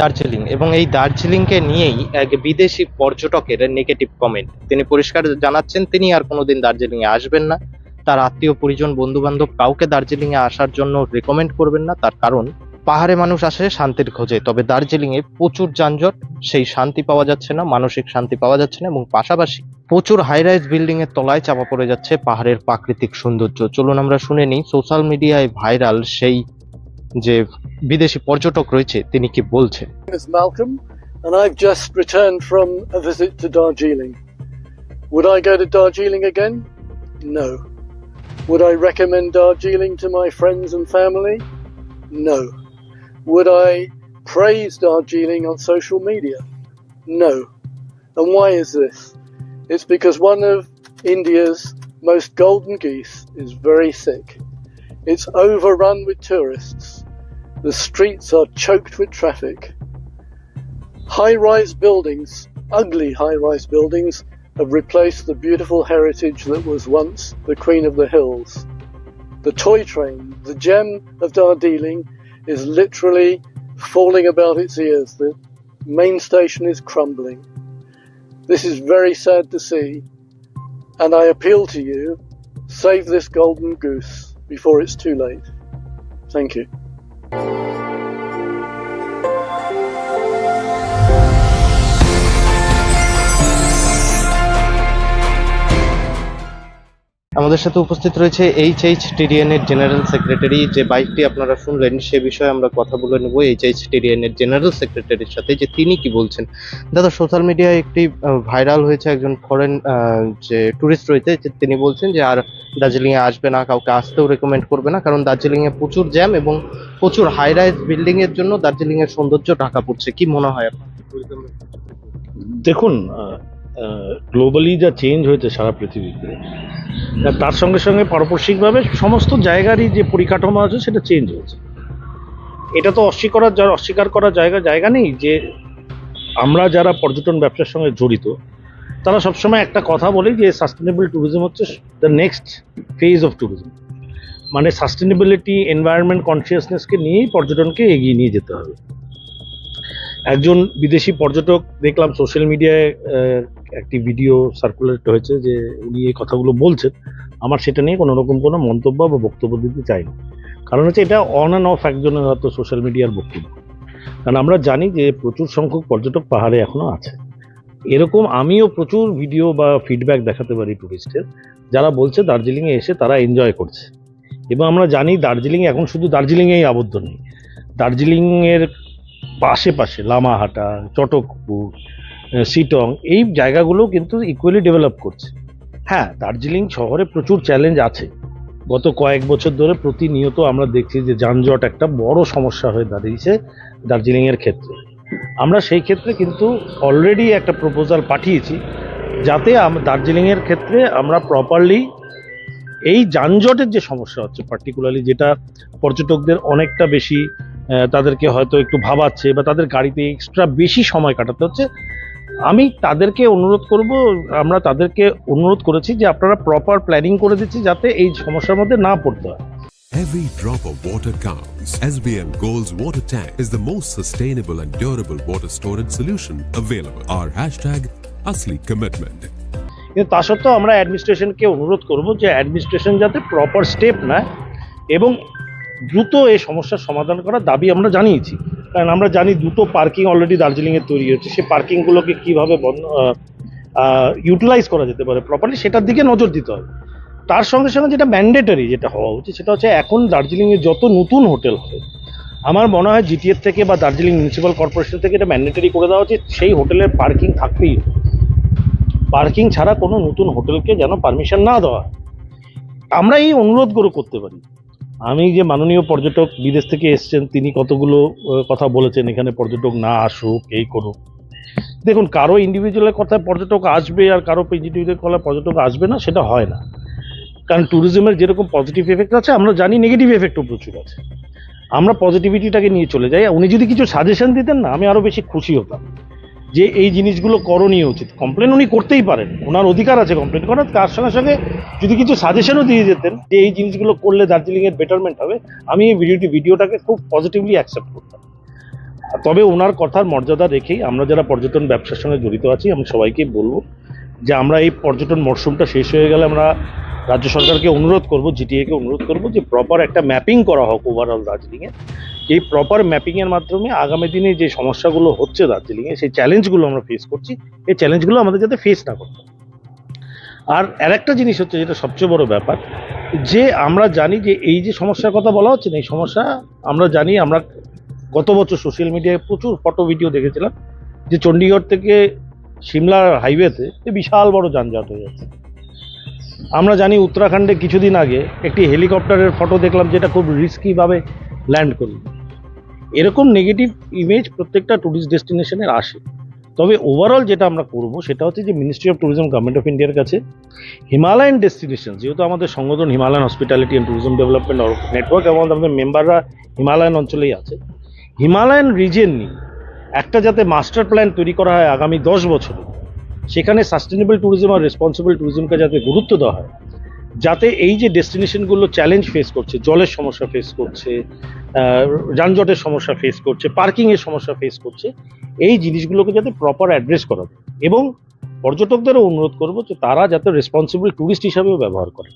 দার্জিলিং এবং এই দার্জিলিংকে নিয়েই এক বিদেশি পর্যটকের নেগেটিভ কমেন্ট তিনি পরিষ্কার জানাচ্ছেন, তিনি আর কোনোদিন দার্জিলিং এ আসবেন না। তার আত্মীয়, পরিজন বন্ধু বান্ধব কাউকে দার্জিলিং এ আসার জন্য রেকমেন্ড করবেন না। তার কারণ, পাহাড়ে মানুষ আসে শান্তির খোঁজে, তবে দার্জিলিং এ প্রচুর যানজট, সেই শান্তি পাওয়া যাচ্ছে না, মানসিক শান্তি পাওয়া যাচ্ছে না এবং পাশাপাশি প্রচুর হাই রাইজ বিল্ডিং এর তলায় চাপা পড়ে যাচ্ছে পাহাড়ের প্রাকৃতিক সৌন্দর্য। চলুন আমরা শুনে নিই সোশ্যাল মিডিয়ায় ভাইরাল সেই যে বিদেশি পর্যটক রয়েছে তিনি কি বলছেন name is Malcolm, and I've just returned from a visit to Darjeeling. Would I go to Darjeeling again? No. Would I recommend Darjeeling to my friends and family? No. Would I praise Darjeeling on social media? No. And why is this? It's because one of India's most golden geese is very sick. It's overrun with tourists. The streets are choked with traffic. High rise buildings, ugly high rise buildings, have replaced the beautiful heritage that was once the Queen of the Hills. The toy train, the gem of Darjeeling, is literally falling about its ears. The main station is crumbling. This is very sad to see, and I appeal to you save this golden goose before it's too late. Thank you. আমাদের সাথে উপস্থিত রয়েছে H H TDN এর general secretary যে বাইকটি আপনারা শুনলেন, সে বিষয়ে আমরা কথা বলে নেব এইচ এইচ টিডিএন এর জেনারেল সেক্রেটারির সাথে, যে তিনি কি বলছেন। দাদা সোশ্যাল মিডিয়ায় একটি ভাইরাল হয়েছে একজন ফরেন যে টুরিস্ট রয়েছে, যে তিনি বলছেন যে আর দার্জিলিং এ আসবে না, কাউকে আসতেও রেকমেন্ড করবে না, কারণ দার্জিলিং এ প্রচুর জ্যাম এবং প্রচুর হাই রাইজ বিল্ডিং এর জন্য দার্জিলিং এর সৌন্দর্য ঢাকা পড়ছে। কি মনে হয় আপনার? দেখুন গ্লোবালি যা চেঞ্জ হয়েছে সারা পৃথিবীতে তার সঙ্গে সঙ্গে পারপার্শ্বিকভাবে সমস্ত জায়গারই যে পরিকাঠামো আছে সেটা চেঞ্জ হয়েছে। এটা তো অস্বীকার যা- অস্বীকার করার জায়গা জায়গা নেই যে আমরা যারা পর্যটন ব্যবসার সঙ্গে জড়িত, তারা সবসময় একটা কথা বলে যে সাস্টেনেবল ট্যুরিজম হচ্ছে the next phase of tourism মানে সাস্টেনেবিলিটি এনভায়রনমেন্ট কনসিয়াসনেসকে নিয়েই পর্যটনকে এগিয়ে নিয়ে যেতে হবে। একজন বিদেশি পর্যটক, দেখলাম সোশ্যাল মিডিয়ায় একটি ভিডিও সার্কুলেট হয়েছে যে উনি এই কথাগুলো বলছেন। আমার সেটা নিয়ে কোনো রকম কোনো মন্তব্য বা বক্তব্য দিতে চাই না কারণ হচ্ছে এটা অন অ্যান্ড অফ একজনের হয়তো সোশ্যাল মিডিয়ার বক্তব্য। কারণ আমরা জানি যে প্রচুর সংখ্যক পর্যটক পাহাড়ে এখনও আছে। এরকম আমিও প্রচুর ভিডিও বা ফিডব্যাক দেখাতে পারি ট্যুরিস্টের যারা বলছে দার্জিলিংয়ে এসে তারা এনজয় করছে। এবং আমরা জানি দার্জিলিং এখন শুধু দার্জিলিংয়েই আবদ্ধ নেই। দার্জিলিংয়ের পাশে পাশে লামাহাটা, চটকপুর সিটং এই জায়গাগুলো কিন্তু ইকুয়ালি ডেভেলপ করছে। হ্যাঁ দার্জিলিং শহরে প্রচুর চ্যালেঞ্জ আছে। গত কয়েক বছর ধরে প্রতিনিয়ত আমরা দেখছি যে যানজট একটা বড় সমস্যা হয়ে দাঁড়িয়েছে দার্জিলিংয়ের ক্ষেত্রে। আমরা সেই ক্ষেত্রে কিন্তু অলরেডি একটা প্রপোজাল পাঠিয়েছি, যাতে দার্জিলিংয়ের ক্ষেত্রে আমরা প্রপারলি এই যানজটের যে সমস্যা হচ্ছে পার্টিকুলারলি যেটা পর্যটকদের অনেকটা বেশি তাদেরকে হয়তো একটু ভাবাচ্ছে বা তাদের গাড়িতে এক্সট্রা বেশি সময় কাটাতে হচ্ছে আমি তাদেরকে অনুরোধ করব আমরা তাদেরকে অনুরোধ করেছি যে আপনারা প্রপার প্ল্যানিং করে দিচ্ছি যাতে এই সমস্যার মধ্যে না পড়তে হয় Every drop of water counts. SBM Gold's water tank is the most sustainable and durable water storage solution available. Our hashtag Asli Commitment. কিন্তু তা সত্ত্বেও আমরা অ্যাডমিনিস্ট্রেশনকে অনুরোধ করব যে অ্যাডমিনিস্ট্রেশন যাতে প্রপার স্টেপ নেয় এবং দ্রুত এই সমস্যার সমাধান করার দাবি আমরা জানিয়েছি কারণ আমরা জানি দুটো পার্কিং অলরেডি দার্জিলিংয়ে তৈরি হচ্ছে সেই পার্কিংগুলোকে কীভাবে বন্ধ ইউটিলাইজ করা যেতে পারে প্রপারলি সেটার দিকে নজর দিতে হবে। তার সঙ্গে সঙ্গে যেটা ম্যান্ডেটরি যেটা হওয়া উচিত সেটা হচ্ছে এখন দার্জিলিংয়ে যত নতুন হোটেল হবে, আমার মনে হয় জিটিএর থেকে বা দার্জিলিং মিউনিসিপ্যাল কর্পোরেশন থেকে এটা ম্যান্ডেটরি করে দেওয়া উচিত। সেই হোটেলের পার্কিং থাকতেই পার্কিং ছাড়া কোনো নতুন হোটেলকে যেন পারমিশন না দেওয়া হয়। আমরা এই অনুরোধগুলো করতে পারি। আমি যে মাননীয় পর্যটক বিদেশ থেকে এসছেন, তিনি কতগুলো কথা বলেছেন, এখানে পর্যটক না আসুক, এই করুক। দেখুন, কারও ইন্ডিভিজুয়ালের কথায় পর্যটক আসবে আর কারও ইন্ডিভিজুয়ালের কথায় পর্যটক আসবে না, সেটা হয় না। কারণ ট্যুরিজমের যেরকম পজিটিভ এফেক্ট আছে, আমরা জানি নেগেটিভ এফেক্টও প্রচুর আছে। আমরা পজিটিভিটিটাকে নিয়ে চলে যাই উনি যদি কিছু সাজেশন দিতেন না, আমি আরও বেশি খুশি হতাম। যে এই জিনিসগুলো করণীয় উচিত। কমপ্লেন উনি করতেই পারেন। ওনার অধিকার আছে কমপ্লেন করার। তার সঙ্গে সঙ্গে যদি কিছু সাজেশনও দিয়ে যেতেন যে এই জিনিসগুলো করলে দার্জিলিং এর বেটারমেন্ট হবে, আমি এই ভিডিওটি ভিডিওটাকে খুব পজিটিভলি অ্যাকসেপ্ট করতাম। তবে ওনার কথার মর্যাদা রেখেই আমরা যারা পর্যটন ব্যবসার সঙ্গে জড়িত আছি, আমি সবাইকে বলব যে আমরা এই পর্যটন মরশুমটা শেষ হয়ে গেলে আমরা রাজ্য সরকারকে অনুরোধ করব জিটিএকে অনুরোধ করব যে প্রপার একটা ম্যাপিং করা হোক ওভারঅল দার্জিলিংয়ে এই প্রপার ম্যাপিংয়ের মাধ্যমে আগামী দিনে যে সমস্যাগুলো হচ্ছে দার্জিলিংয়ে সেই চ্যালেঞ্জগুলো আমরা ফেস করছি। এই চ্যালেঞ্জগুলো আমাদের যাতে ফেস না করতে আর আর একটা জিনিস হচ্ছে যেটা সবচেয়ে বড় ব্যাপার, যে আমরা জানি যে এই যে সমস্যার কথা বলা হচ্ছে না, এই সমস্যা আমরা জানি, আমরা গত বছর সোশ্যাল মিডিয়ায় প্রচুর ফটো ভিডিও দেখেছিলাম, যে চণ্ডীগড় থেকে সিমলা হাইওয়েতে বিশাল বড় যানজট হয়ে যাচ্ছে। আমরা জানি উত্তরাখণ্ডে কিছুদিন আগে একটি হেলিকপ্টারের ফটো দেখলাম, যেটা খুব রিস্কিভাবে ল্যান্ড করল। এরকম নেগেটিভ ইমেজ প্রত্যেকটা ট্যুরিস্ট ডেস্টিনেশনের আসে। তবে ওভারঅল যেটা আমরা করব, সেটা হচ্ছে যে ministry of tourism government of ইন্ডিয়ার কাছে হিমালয়ান ডেস্টিনেশন যেহেতু আমাদের সংগঠন Himalayan hospitality and tourism development network এবং আমাদের মেম্বাররা হিমালয়ান অঞ্চলেই আছে। হিমালয়ান রিজেন নিয়ে একটা যাতে মাস্টার প্ল্যান তৈরি করা হয় আগামী দশ বছরে, সেখানে সাস্টেনেবল ট্যুরিজম আর রেসপন্সিবল ট্যুরিজমকে যাতে গুরুত্ব দেওয়া হয় যাতে এই যে ডেস্টিনেশনগুলো চ্যালেঞ্জ ফেস করছে জলের সমস্যা ফেস করছে আহ, যানজটের সমস্যা ফেস করছে পার্কিংয়ের সমস্যা ফেস করছে এই জিনিসগুলোকে যাতে প্রপার অ্যাড্রেস করা যায়। এবং পর্যটকদেরও অনুরোধ করব যে তারা যাতে রেসপন্সিবল ট্যুরিস্ট হিসাবেও ব্যবহার করে।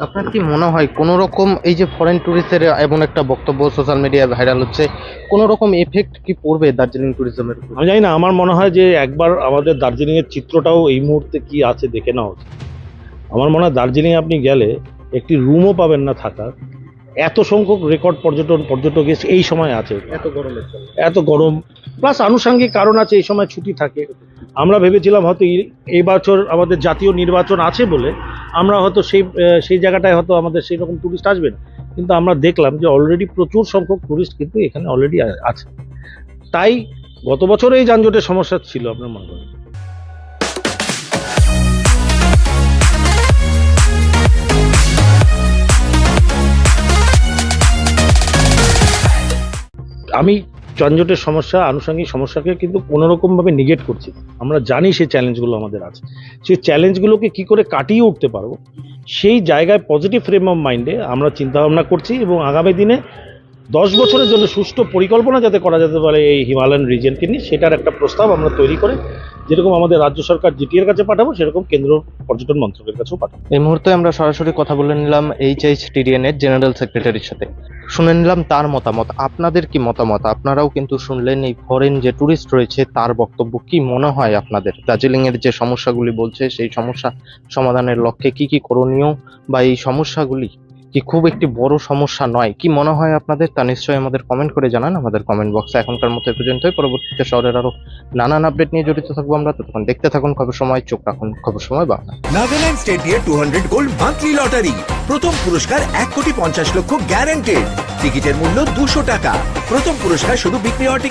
আপনার কি মনে হয় কোনো রকম এই যে ফরেন ট্যুরিস্টের এমন একটা বক্তব্য সোশ্যাল মিডিয়ায় ভাইরাল হচ্ছে কোনো রকম এফেক্ট কি পড়বে দার্জিলিং ট্যুরিজমের আমি জানি না আমার মনে হয় যে একবার আমাদের দার্জিলিংয়ের চিত্রটাও এই মুহূর্তে কি আছে দেখে নেওয়া উচিত। আমার মনে হয় দার্জিলিং আপনি গেলে একটি রুমও পাবেন না থাকার। এত সংখ্যক রেকর্ড পর্যটন পর্যটক এসে এই সময় আছে। এত জন্য এত গরম। প্লাস আনুষঙ্গিক কারণ আছে এই সময় ছুটি থাকে। আমরা ভেবেছিলাম হয়তো এই- এই বছর আমাদের জাতীয় নির্বাচন আছে বলে আমরা হয়তো সেই সেই জায়গাটায় হয়তো আমাদের সেই রকম টুরিস্ট আসবে না। কিন্তু আমরা দেখলাম যে অলরেডি প্রচুর সংখ্যক টুরিস্ট কিন্তু এখানে অলরেডি আছে। তাই গত বছর এই যানজটের সমস্যা ছিল আপনার মনে করেন? আমি যানজটের সমস্যা, আনুষঙ্গিক সমস্যাকে কিন্তু কোনোরকমভাবে নিগেট করছি। আমরা জানি সেই চ্যালেঞ্জগুলো আমাদের আছে। সেই চ্যালেঞ্জগুলোকে কি করে কাটিয়ে উঠতে পারব? সেই জায়গায় পজিটিভ ফ্রেম অফ মাইন্ডে আমরা চিন্তাভাবনা করছি এবং আগামী দিনে দশ বছরের জন্য সুষ্ঠু পরিকল্পনা যাতে করা যেতে পারে এই হিমালয়ান রিজিয়নকে নিয়ে, সেটার একটা প্রস্তাব আমরা তৈরি করে যেরকম আমাদের রাজ্য সরকার জিটিএর কাছে পাঠাবো, সেরকম কেন্দ্র পর্যটন মন্ত্রকের কাছেও পাঠাবো। এই মুহূর্তে আমরা সরাসরি কথা বলে নিলাম এইচ টিডিএন এর জেনারেল সেক্রেটারির সাথে। শুনে নিলাম তার মতামত। আপনাদের কি মতামত? আপনারাও কিন্তু শুনলেন এই ফরেন যে টুরিস্ট রয়েছে, তার বক্তব্য কি মনে হয় আপনাদের? দার্জিলিং এর যে সমস্যাগুলি বলছে, সেই সমস্যা সমাধানের লক্ষ্যে কি কি করণীয় বা এই সমস্যাগুলি কি খুব একটি বড় সমস্যা নয়? কি মনে হয় আপনাদের? তা নিশ্চয়ই আমাদের কমেন্ট করে জানান আমাদের কমেন্ট বক্সে এখনকার মতো এ পর্যন্তই। পরবর্তীতে শহরের আরও নানান আপডেট নিয়ে জড়িত থাকব আমরা। ততক্ষণ দেখতে থাকুন। খবর সময়, চোখ রাখুন। খবর সময় বাংলা। নাগাল্যান্ড স্টেট দিয়ে two hundred gold monthly lottery প্রথম পুরস্কার এক কোটি পঞ্চাশ লক্ষ গ্যারান্টেড টিকিটের মূল্য দুশো টাকা। প্রথম পুরস্কার শুধু বিক্রি হওয়া